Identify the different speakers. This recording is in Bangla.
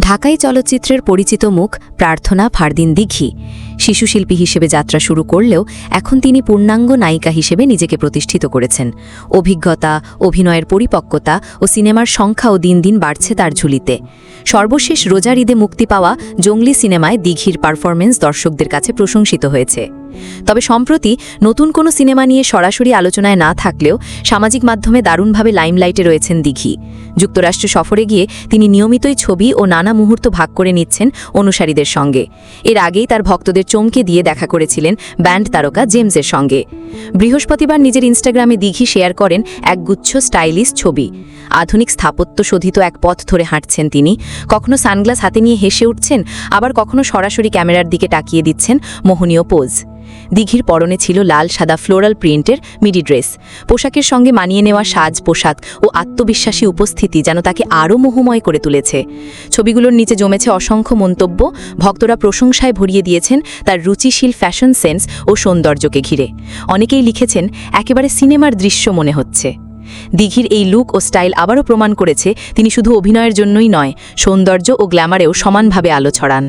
Speaker 1: ঢাকাই চলচ্চিত্রের পরিচিত মুখ প্রার্থনা ফারদিন দিঘি। শিশুশিল্পী হিসেবে যাত্রা শুরু করলেও এখন তিনি পূর্ণাঙ্গ নায়িকা হিসেবে নিজেকে প্রতিষ্ঠিত করেছেন। অভিজ্ঞতা, অভিনয়ের পরিপক্কতা ও সিনেমার সংখ্যাও দিন দিন বাড়ছে তার ঝুলিতে। সর্বশেষ রোজার ঈদে মুক্তি পাওয়া জঙ্গলি সিনেমায় দিঘির পারফরমেন্স দর্শকদের কাছে প্রশংসিত হয়েছে। তবে সম্প্রতি নতুন কোনো সিনেমা নিয়ে সরাসরি আলোচনায় না থাকলেও সামাজিক মাধ্যমে দারুণভাবে লাইমলাইটে রয়েছেন দিঘি। যুক্তরাষ্ট্র সফরে গিয়ে তিনি নিয়মিতই ছবি ও নানা মুহূর্ত ভাগ করে নিচ্ছেন অনুসারীদের সঙ্গে। এর আগেই তার ভক্তদের চমকে দিয়ে দেখা করেছিলেন ব্যান্ড তারকা জেমসের সঙ্গে। বৃহস্পতিবার নিজের ইনস্টাগ্রামে দিঘি শেয়ার করেন এক গুচ্ছ স্টাইলিশ ছবি। আধুনিক স্থাপত্য শোধিত এক পথ ধরে হাঁটছেন তিনি। কখনো সানগ্লাস হাতে নিয়ে হেসে উঠছেন, আবার কখনো সরাসরি ক্যামেরার দিকে তাকিয়ে দিচ্ছেন মোহনীয় পোজ। দিঘির পরনে ছিল লাল সাদা ফ্লোরাল প্রিন্টের মিডি ড্রেস। পোশাকের সঙ্গে মানিয়ে নেওয়া সাজ পোশাক ও আত্মবিশ্বাসী উপস্থিতি যেন তাকে আরও মোহময় করে তুলেছে। ছবিগুলোর নিচে জমেছে অসংখ্য মন্তব্য, ভক্তরা প্রশংসায় ভরিয়ে দিয়েছেন তার রুচিশীল ফ্যাশন সেন্স ও সৌন্দর্যকে ঘিরে। অনেকেই লিখেছেন, একেবারে সিনেমার দৃশ্য মনে হচ্ছে। দিঘির এই লুক ও স্টাইল আবারও প্রমাণ করেছে তিনি শুধু অভিনয়ের জন্যই নয়, সৌন্দর্য ও গ্ল্যামারেও সমানভাবে আলো ছড়ান।